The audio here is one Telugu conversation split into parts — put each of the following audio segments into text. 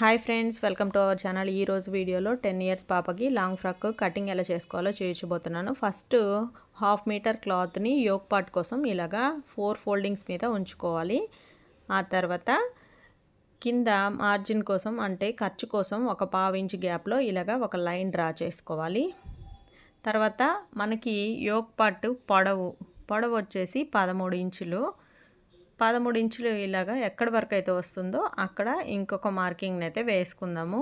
Hi friends welcome to our channel. ఈ రోజు వీడియోలో టెన్ ఇయర్స్ పాపకి లాంగ్ ఫ్రాక్ కటింగ్ ఎలా చేసుకోవాలో చేయించబోతున్నాను. ఫస్ట్ హాఫ్ మీటర్ క్లాత్ని యోక్ పార్ట్ కోసం ఇలాగా ఫోర్ ఫోల్డింగ్స్ మీద ఉంచుకోవాలి. ఆ తర్వాత కింద మార్జిన్ కోసం అంటే ఖర్చు కోసం ఒక పావు ఇంచ్ గ్యాప్లో ఇలాగా ఒక లైన్ డ్రా చేసుకోవాలి. తర్వాత మనకి యోక్ పార్ట్ పొడవు పొడవు వచ్చేసి పదమూడు ఇంచులు. పదమూడు ఇంచులు ఇలాగా ఎక్కడ వరకు అయితే వస్తుందో అక్కడ ఇంకొక మార్కింగ్ని అయితే వేసుకుందాము.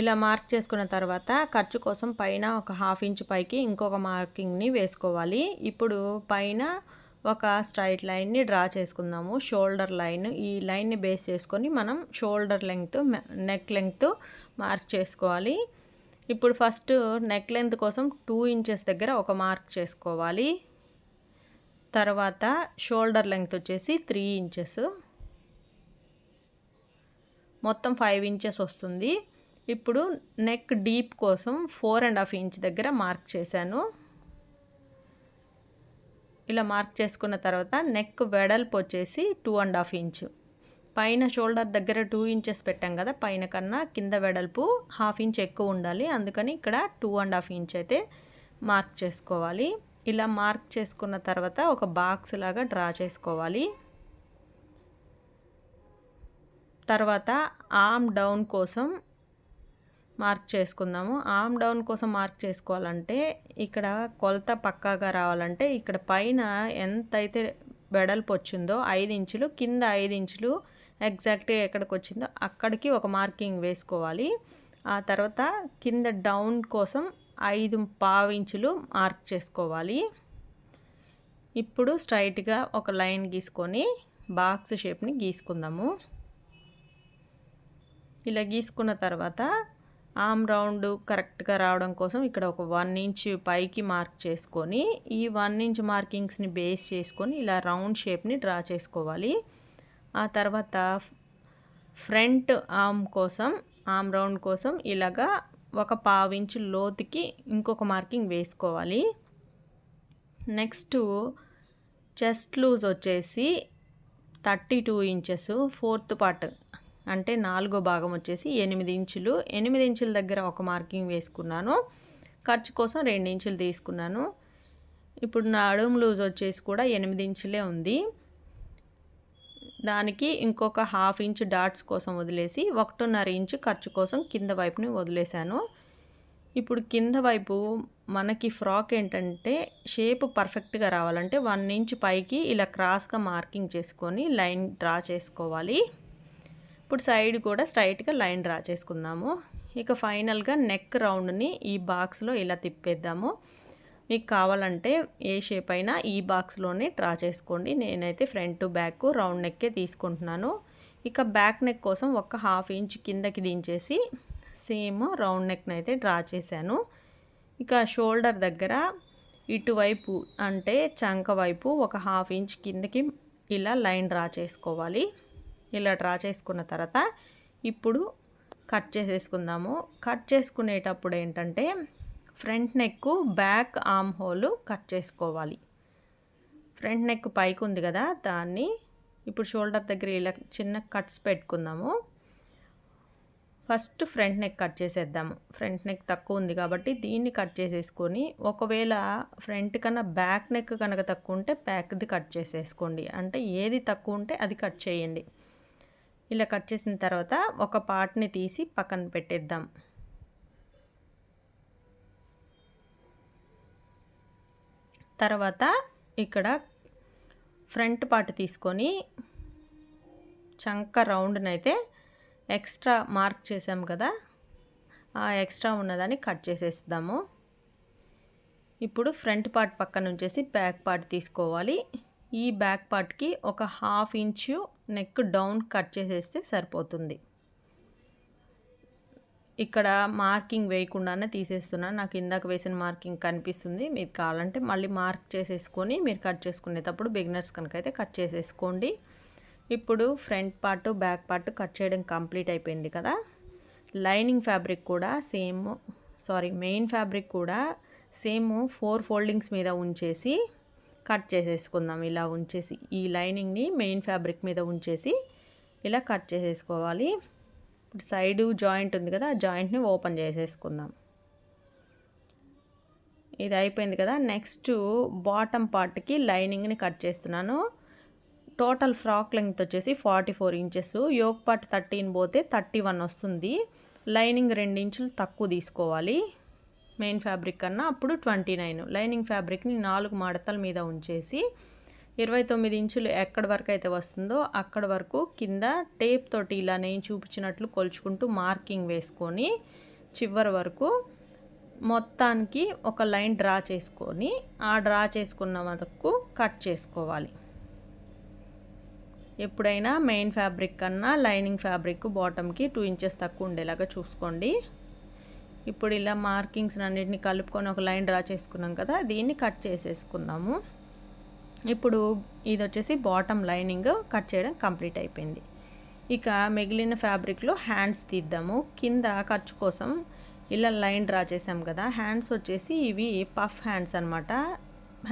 ఇలా మార్క్ చేసుకున్న తర్వాత ఖర్చు కోసం పైన ఒక హాఫ్ ఇంచ్ పైకి ఇంకొక మార్కింగ్ని వేసుకోవాలి. ఇప్పుడు పైన ఒక స్ట్రైట్ లైన్ని డ్రా చేసుకుందాము. షోల్డర్ లైన్ ఈ లైన్ని బేస్ చేసుకొని మనం shoulder length neck length mark చేసుకోవాలి. ఇప్పుడు ఫస్ట్ నెక్ లెంత్ కోసం టూ ఇంచెస్ దగ్గర ఒక మార్క్ చేసుకోవాలి. తర్వాత షోల్డర్ లెంగ్త్ వచ్చేసి త్రీ ఇంచెస్. మొత్తం ఫైవ్ ఇంచెస్ వస్తుంది. ఇప్పుడు నెక్ డీప్ కోసం ఫోర్ అండ్ హాఫ్ ఇంచ్ దగ్గర మార్క్ చేశాను. ఇలా మార్క్ చేసుకున్న తర్వాత నెక్ వెడల్పు వచ్చేసి టూ అండ్ హాఫ్ ఇంచ్. పైన షోల్డర్ దగ్గర టూ ఇంచెస్ పెట్టాం కదా పైన కన్నా కింద వెడల్పు హాఫ్ ఇంచ్ ఎక్కువ ఉండాలి. అందుకని ఇక్కడ టూ అండ్ హాఫ్ ఇంచ్ అయితే మార్క్ చేసుకోవాలి. ఇలా మార్క్ చేసుకున్న తర్వాత ఒక బాక్స్ లాగా డ్రా చేసుకోవాలి. తర్వాత ఆమ్ డౌన్ కోసం మార్క్ చేసుకుందాము. ఆమ్ డౌన్ కోసం మార్క్ చేసుకోవాలంటే ఇక్కడ కొలత పక్కాగా రావాలంటే ఇక్కడ పైన ఎంతైతే వెడల్పు వచ్చిందో ఐదు ఇంచులు కింద ఐదు ఇంచులు ఎగ్జాక్ట్గా ఎక్కడికి వచ్చిందో అక్కడికి ఒక మార్కింగ్ వేసుకోవాలి. ఆ తర్వాత కింద డౌన్ కోసం ఐదు పావు ఇంచులు మార్క్ చేసుకోవాలి. ఇప్పుడు స్ట్రైట్గా ఒక లైన్ గీసుకొని బాక్స్ షేప్ని గీసుకుందాము. ఇలా గీసుకున్న తర్వాత ఆమ్ రౌండ్ కరెక్ట్గా రావడం కోసం ఇక్కడ ఒక వన్ ఇంచ్ పైకి మార్క్ చేసుకొని ఈ వన్ ఇంచ్ మార్కింగ్స్ని బేస్ చేసుకొని ఇలా రౌండ్ షేప్ని డ్రా చేసుకోవాలి. ఆ తర్వాత ఫ్రంట్ ఆమ్ కోసం ఆమ్ రౌండ్ కోసం ఇలాగా ఒక పావించు లోతుకి ఇంకొక మార్కింగ్ వేసుకోవాలి. నెక్స్ట్ చెస్ట్ లూజ్ వచ్చేసి thirty two inches fourth part అంటే నాలుగో భాగం వచ్చేసి ఎనిమిది ఇంచులు. ఎనిమిది ఇంచుల దగ్గర ఒక మార్కింగ్ వేసుకున్నాను. ఖర్చు కోసం రెండు ఇంచులు తీసుకున్నాను. ఇప్పుడు నా అడుము లూజ్ వచ్చేసి కూడా ఎనిమిది ఇంచులే ఉంది. దానికి ఇంకొక హాఫ్ ఇంచ్ డాట్స్ కోసం వదిలేసి ఒకటిన్నర ఇంచు ఖర్చు కోసం కింద వైపుని వదిలేశాను. ఇప్పుడు కింద వైపు మనకి ఫ్రాక్ ఏంటంటే షేప్ పర్ఫెక్ట్గా రావాలంటే వన్ ఇంచ్ పైకి ఇలా క్రాస్గా మార్కింగ్ చేసుకొని లైన్ డ్రా చేసుకోవాలి. ఇప్పుడు సైడ్ కూడా స్ట్రైట్గా లైన్ డ్రా చేసుకుందాము. ఇక ఫైనల్గా నెక్ రౌండ్ని ఈ బాక్స్లో ఇలా తిప్పేద్దాము. మీకు కావాలంటే ఏ షేప్ అయినా ఈ బాక్స్లోనే డ్రా చేసుకోండి. నేనైతే ఫ్రంట్ బ్యాక్ రౌండ్ నెక్కే తీసుకుంటున్నాను. ఇక బ్యాక్ నెక్ కోసం ఒక హాఫ్ ఇంచ్ కిందకి దించేసి సేమ్ రౌండ్ నెక్ని అయితే డ్రా చేశాను. ఇక షోల్డర్ దగ్గర ఇటువైపు అంటే చంక వైపు ఒక హాఫ్ ఇంచ్ కిందకి ఇలా లైన్ డ్రా చేసుకోవాలి. ఇలా డ్రా చేసుకున్న తర్వాత ఇప్పుడు కట్ చేసేసుకుందాము. కట్ చేసుకునేటప్పుడు ఏంటంటే front neck back arm hole cut చేసుకోవాలి. ఫ్రంట్ నెక్ పైకి ఉంది కదా దాన్ని ఇప్పుడు షోల్డర్ దగ్గర ఇలా చిన్న కట్స్ పెట్టుకుందాము. ఫస్ట్ ఫ్రంట్ నెక్ కట్ చేసేద్దాము. ఫ్రంట్ నెక్ తక్కువ ఉంది కాబట్టి దీన్ని కట్ చేసేసుకొని ఒకవేళ ఫ్రంట్ కన్నా బ్యాక్ నెక్ కనుక తక్కువ ఉంటే బ్యాక్ది కట్ చేసేసుకోండి. అంటే ఏది తక్కువ ఉంటే అది కట్ చేయండి. ఇలా కట్ చేసిన తర్వాత ఒక పార్ట్ని తీసి పక్కన పెట్టేద్దాం. తర్వాత ఇక్కడ ఫ్రంట్ పార్ట్ తీసుకొని చంక రౌండ్ని అయితే ఎక్స్ట్రా మార్క్ చేసాం కదా ఆ ఎక్స్ట్రా ఉన్నదాన్ని కట్ చేసేస్తాము. ఇప్పుడు ఫ్రంట్ పార్ట్ పక్కన ఉంచేసి బ్యాక్ పార్ట్ తీసుకోవాలి. ఈ బ్యాక్ పార్ట్కి ఒక half inch neck down cut చేసేస్తే సరిపోతుంది. ఇక్కడ మార్కింగ్ వేయకుండానే తీసేస్తున్నాను నాకు ఇందాక వేసిన మార్కింగ్ కనిపిస్తుంది. మీరు కావాలంటే మళ్ళీ మార్క్ చేసేసుకొని మీరు కట్ చేసుకునేటప్పుడు బిగినర్స్ కనుక అయితే కట్ చేసేసుకోండి. ఇప్పుడు front part back part cut చేయడం కంప్లీట్ అయిపోయింది కదా. లైనింగ్ ఫ్యాబ్రిక్ కూడా సేమ్ సారీ మెయిన్ ఫ్యాబ్రిక్ కూడా సేమ్ ఫోర్ ఫోల్డింగ్స్ మీద ఉంచేసి కట్ చేసేసుకుందాం. ఇలా ఉంచేసి ఈ లైనింగ్ని మెయిన్ ఫ్యాబ్రిక్ మీద ఉంచేసి ఇలా కట్ చేసేసుకోవాలి. ఇప్పుడు సైడు జాయింట్ ఉంది కదా ఆ జాయింట్ని ఓపెన్ చేసేసుకుందాం. ఇది అయిపోయింది కదా నెక్స్ట్ బాటమ్ పార్ట్కి లైనింగ్ని కట్ చేస్తున్నాను. టోటల్ ఫ్రాక్ లెంగ్త్ వచ్చేసి forty four inches yoke part thirteen పోతే థర్టీ వన్ వస్తుంది. లైనింగ్ రెండు ఇంచులు తక్కువ తీసుకోవాలి. మెయిన్ ఫ్యాబ్రిక్ కన్నా అప్పుడు ట్వంటీ నైన్. లైనింగ్ ఫ్యాబ్రిక్ని నాలుగు మడతల మీద ఉంచేసి ఇరవై తొమ్మిది ఇంచులు ఎక్కడి వరకు అయితే వస్తుందో అక్కడ వరకు కింద టేప్ తోటి ఇలా నేను చూపించినట్లు కొలుచుకుంటూ మార్కింగ్ వేసుకొని చివరి వరకు మొత్తానికి ఒక లైన్ డ్రా చేసుకొని ఆ డ్రా చేసుకున్న వరకు కట్ చేసుకోవాలి. ఎప్పుడైనా మెయిన్ ఫ్యాబ్రిక్ కన్నా లైనింగ్ ఫ్యాబ్రిక్ బాటమ్కి టూ ఇంచెస్ తక్కువ ఉండేలాగా చూసుకోండి. ఇప్పుడు ఇలా మార్కింగ్స్ అన్నింటిని కలుపుకొని ఒక లైన్ డ్రా చేసుకున్నాం కదా దీన్ని కట్ చేసేసుకుందాము. ఇప్పుడు ఇది వచ్చేసి బాటమ్ లైనింగ్ కట్ చేయడం కంప్లీట్ అయిపోయింది. ఇక మిగిలిన ఫ్యాబ్రిక్లో హ్యాండ్స్ తీద్దాము. కింద ఖర్చు కోసం ఇలా లైన్ డ్రా చేసాం కదా. హ్యాండ్స్ వచ్చేసి ఇవి పఫ్ హ్యాండ్స్ అనమాట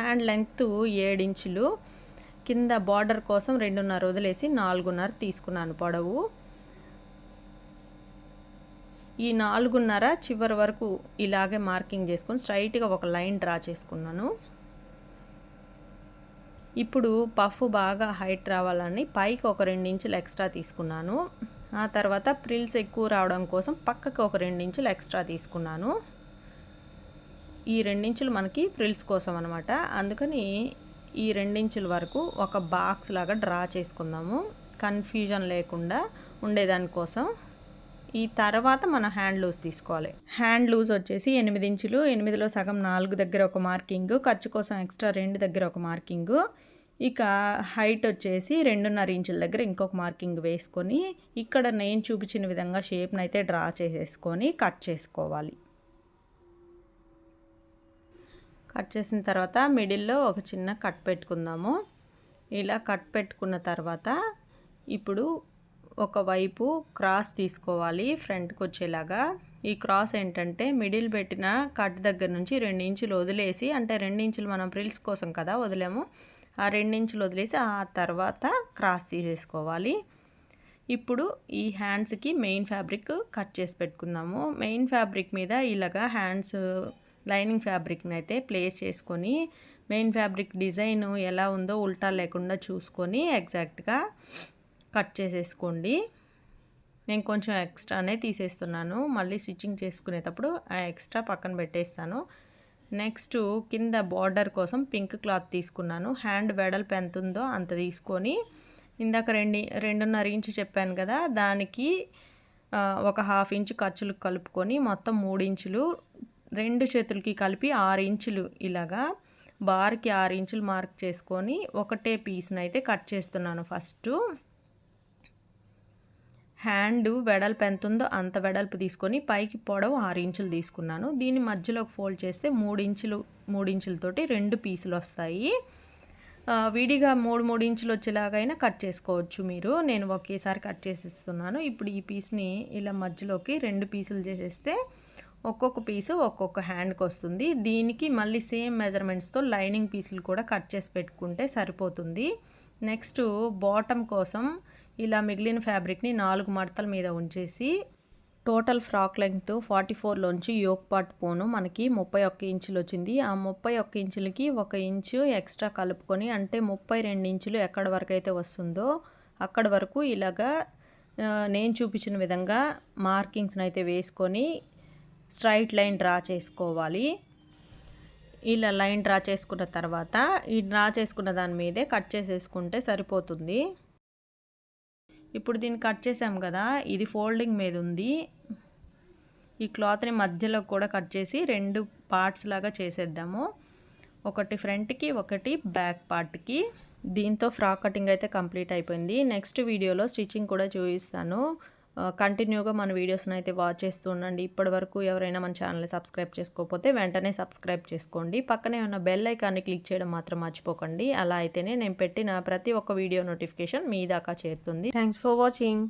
హ్యాండ్ లెంగ్త్ ఏడించులు కింద బార్డర్ కోసం రెండున్నర వదిలేసి నాలుగున్నర తీసుకున్నాను పొడవు. ఈ నాలుగున్నర చివరి వరకు ఇలాగే మార్కింగ్ చేసుకొని స్ట్రైట్గా ఒక లైన్ డ్రా చేసుకున్నాను. ఇప్పుడు పఫ్ బాగా హైట్ రావాలని పైకి ఒక రెండు ఇంచులు ఎక్స్ట్రా తీసుకున్నాను. ఆ తర్వాత ప్రిల్స్ ఎక్కువ రావడం కోసం పక్కకి ఒక రెండు ఇంచులు ఎక్స్ట్రా తీసుకున్నాను. ఈ రెండించులు మనకి ఫ్రిల్స్ కోసం అనమాట అందుకని ఈ రెండించుల వరకు ఒక బాక్స్ లాగా డ్రా చేసుకుందాము. కన్ఫ్యూజన్ లేకుండా ఉండేదానికోసం ఈ తర్వాత మన హ్యాండ్ లూజ్ తీసుకోవాలి. హ్యాండ్ లూజ్ వచ్చేసి ఎనిమిది ఇంచులు ఎనిమిదిలో సగం నాలుగు దగ్గర ఒక మార్కింగ్ ఖర్చు కోసం ఎక్స్ట్రా రెండు దగ్గర ఒక మార్కింగ్. ఇక హైట్ వచ్చేసి రెండున్నర ఇంచుల దగ్గర ఇంకొక మార్కింగ్ వేసుకొని ఇక్కడ నేను చూపించిన విధంగా షేప్ని అయితే డ్రా చేసేసుకొని కట్ చేసుకోవాలి. కట్ చేసిన తర్వాత మిడిల్లో ఒక చిన్న కట్ పెట్టుకుందాము. ఇలా కట్ పెట్టుకున్న తర్వాత ఇప్పుడు ఒకవైపు క్రాస్ తీసుకోవాలి ఫ్రంట్కి వచ్చేలాగా. ఈ క్రాస్ ఏంటంటే మిడిల్ పెట్టిన కట్ దగ్గర నుంచి రెండు ఇంచులు వదిలేసి అంటే రెండు ఇంచులు మనం ప్రిల్స్ కోసం కదా వదిలేము ఆ రెండించులు వదిలేసి ఆ తర్వాత క్రాస్ తీసేసుకోవాలి. ఇప్పుడు ఈ హ్యాండ్స్కి మెయిన్ ఫ్యాబ్రిక్ కట్ చేసి పెట్టుకుందాము. మెయిన్ ఫ్యాబ్రిక్ మీద ఇలాగా హ్యాండ్స్ లైనింగ్ ఫ్యాబ్రిక్ని అయితే ప్లేస్ చేసుకొని మెయిన్ ఫ్యాబ్రిక్ డిజైన్ ఎలా ఉందో ఉల్టా లేకుండా చూసుకొని ఎగ్జాక్ట్గా కట్ చేసేసుకోండి. నేను కొంచెం ఎక్స్ట్రానే తీసేస్తున్నాను. మళ్ళీ స్టిచ్చింగ్ చేసుకునేటప్పుడు ఆ ఎక్స్ట్రా పక్కన పెట్టేస్తాను. నెక్స్ట్ కింద బార్డర్ కోసం పింక్ క్లాత్ తీసుకున్నాను. హ్యాండ్ వెడల్పు ఎంత ఉందో అంత తీసుకొని ఇందాక రెండు రెండున్నర ఇంచు చెప్పాను కదా దానికి ఒక హాఫ్ ఇంచు ఖర్చులు కలుపుకొని మొత్తం మూడు ఇంచులు రెండు చేతులకి కలిపి ఆరు ఇంచులు ఇలాగా బార్కి ఆరు ఇంచులు మార్క్ చేసుకొని ఒకటే పీస్ని అయితే కట్ చేస్తున్నాను ఫస్ట్. హ్యాండ్ వెడల్పు ఎంత ఉందో అంత వెడల్పు తీసుకొని పైకి పొడవు ఆరు ఇంచులు తీసుకున్నాను. దీన్ని మధ్యలోకి ఫోల్డ్ చేస్తే మూడు ఇంచులు మూడు ఇంచులతోటి రెండు పీసులు వస్తాయి. విడిగా మూడు మూడు ఇంచులు వచ్చేలాగైనా కట్ చేసుకోవచ్చు మీరు. నేను ఒకేసారి కట్ చేసిస్తున్నాను. ఇప్పుడు ఈ పీస్ని ఇలా మధ్యలోకి రెండు పీసులు చేసేస్తే ఒక్కొక్క పీసు ఒక్కొక్క హ్యాండ్కి వస్తుంది. దీనికి మళ్ళీ సేమ్ మెజర్మెంట్స్తో లైనింగ్ పీసులు కూడా కట్ చేసి పెట్టుకుంటే సరిపోతుంది. నెక్స్ట్ బాటమ్ కోసం ఇలా మిగిలిన ఫ్యాబ్రిక్ని నాలుగు మడతల మీద ఉంచేసి టోటల్ ఫ్రాక్ లెంగ్త్ ఫార్టీ ఫోర్లోంచి యోక్ పార్ట్ పోను. మనకి ముప్పై ఒక్క ఇంచులు వచ్చింది. ఆ ముప్పై ఒక్క ఇంచులకి ఒక ఇంచు ఎక్స్ట్రా కలుపుకొని అంటే ముప్పై రెండు ఇంచులు ఎక్కడి వరకు అయితే వస్తుందో అక్కడి వరకు ఇలాగా నేను చూపించిన విధంగా మార్కింగ్స్ని అయితే వేసుకొని స్ట్రైట్ లైన్ డ్రా చేసుకోవాలి. ఇలా లైన్ డ్రా చేసుకున్న తర్వాత ఈ డ్రా చేసుకున్న దాని మీదే కట్ చేసేసుకుంటే సరిపోతుంది. ఇప్పుడు దీన్ని కట్ చేసాం కదా ఇది ఫోల్డింగ్ మీద ఉంది. ఈ క్లాత్ని మధ్యలో కూడా కట్ చేసి రెండు పార్ట్స్ లాగా చేసేద్దాము. ఒకటి ఫ్రంట్కి ఒకటి బ్యాక్ పార్ట్కి దీంతో ఫ్రాక్ కటింగ్ అయితే కంప్లీట్ అయిపోయింది. నెక్స్ట్ వీడియోలో స్టిచ్చింగ్ కూడా చూపిస్తాను. కంటిన్యూగా మన వీడియోస్ని అయితే వాచ్ చేస్తూ ఉండండి. ఇప్పటి వరకు ఎవరైనా మన ఛానల్ని సబ్స్క్రైబ్ చేసుకోకపోతే వెంటనే సబ్స్క్రైబ్ చేసుకోండి. పక్కనే ఉన్న బెల్ ఐకాన్ని క్లిక్ చేయడం మాత్రం మర్చిపోకండి. అలా అయితేనే నేను పెట్టిన ప్రతి ఒక్క వీడియో నోటిఫికేషన్ మీ దాకా చేరుతుంది. Thanks for watching